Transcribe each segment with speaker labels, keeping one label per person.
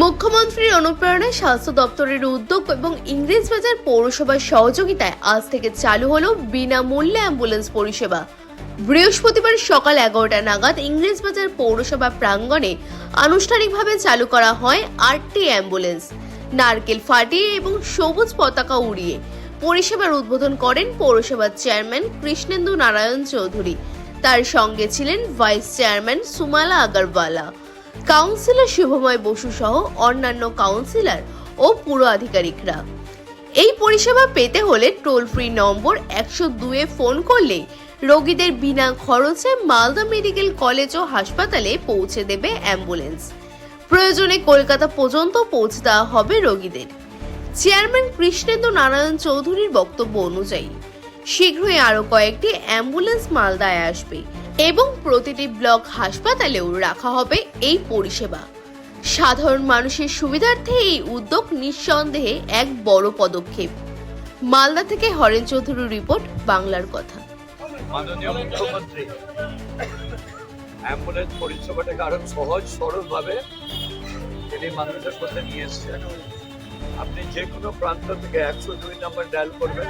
Speaker 1: মুখ্যমন্ত্রীর অনুপ্রেরণায় স্বাস্থ্য দপ্তরের উদ্যোগ এবং ইংরেজবাজার পৌরসভার সহযোগিতায় আজ থেকে চালু হলো বিনামূল্যে অ্যাম্বুলেন্স পরিষেবা। বৃহস্পতিবার সকাল এগারোটা নাগাদ ইংরেজবাজার পৌরসভা প্রাঙ্গণে আনুষ্ঠানিকভাবে চালু করা হয় আটটি অ্যাম্বুলেন্স। নারকেল ফাটিয়ে এবং সবুজ পতাকা উড়িয়ে পরিষেবার উদ্বোধন করেন পৌরসভার চেয়ারম্যান কৃষ্ণেন্দু নারায়ণ চৌধুরী। তার সঙ্গে ছিলেন vice chairman Sumala Agarwala. Councillor Shubhamoy Basu সহ অন্যান্য কাউন্সিলর ও পুর আধিকারিকরা। এই পরিষেবা পেতে হলে টোল ফ্রি নম্বর একশো দুয়ে ফোন করলে রোগীদের বিনা খরচে মালদা মেডিকেল কলেজ ও হাসপাতালে পৌঁছে দেবে অ্যাম্বুলেন্স। প্রয়োজনে কলকাতা পর্যন্ত পৌঁছে দেওয়া হবে রোগীদের। চেয়ারম্যান কৃষ্ণেন্দু নারায়ণ চৌধুরীর বক্তব্য অনুযায়ী, শীঘ্রই আরও কয়েকটি অ্যাম্বুলেন্স মালদায় আসবে। এবং প্রতিটি ব্লক হাসপাতালেও রাখা হবে এই পরিষেবা। সাধারণ মানুষের সুবিধার্থে এই উদ্যোগ নিঃসন্দেহে এক বড় পদক্ষেপ। মালদা থেকে হরেন চৌধুরীর রিপোর্ট, বাংলার কথা।
Speaker 2: অ্যাম্বুলেন্স পরিষেবাটাকে আরও সহজ, সরলভাবে তিনি মানুষের মধ্যে নিয়ে এসছেন। আপনি যে কোনো প্রান্ত থেকে একশো দুই নাম্বার ডায়াল করবেন।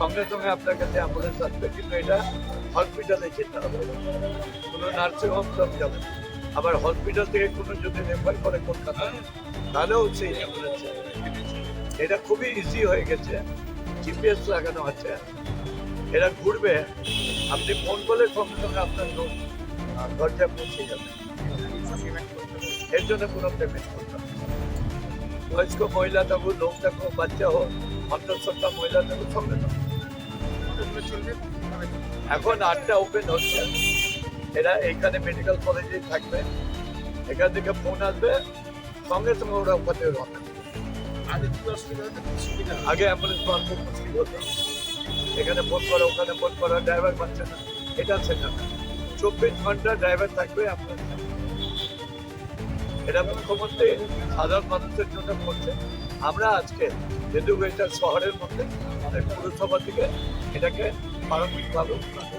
Speaker 2: সঙ্গে সঙ্গে আপনার কাছে অ্যাম্বুলেন্স আসবে কিন্তু এটা হসপিটালে যেতে হবে। কোনো নার্সিং হোম সব যাবে। আবার হসপিটাল থেকে কোনো যদি রেফার করে কলকাতা তাহলেও সেই অ্যাম্বুলেন্স এটা খুবই ইজি হয়ে গেছে। জিপিএস লাগানো আছে। এরা ঘুরবে। আপনি ফোন করলে সঙ্গে সঙ্গে আপনার লোক আহ, দরজায় পৌঁছে যাবে। এর জন্য কোনো পেমেন্ট করতে হবে। বয়স্ক মহিলা থাকুক লোক থাকুক বাচ্চা হোক অন্তঃসত্ত্বা মহিলা থাকুক সঙ্গে সঙ্গে এখন আটটা ওপেন হচ্ছে। এরা এইখানে মেডিকেল কলেজেই থাকবে। এখান থেকে ফোন আসবে। সঙ্গে সঙ্গে ওরা ওখানে রওনা আগে অ্যাম্বুলেন্স পাওয়া খুব মুশকিল হতো। এখানে ফোন করা ওখানে ফোন করা ড্রাইভার পাচ্ছে না। এটা সেটা না। চব্বিশ ঘণ্টা ড্রাইভার থাকবে আপনার এটা মুখ্যমন্ত্রী সাধারণ মানুষের জন্য করছে। আমরা আজকে যেহেতু এটা শহরের মধ্যে পুরসভা থেকে এটাকে উন্নত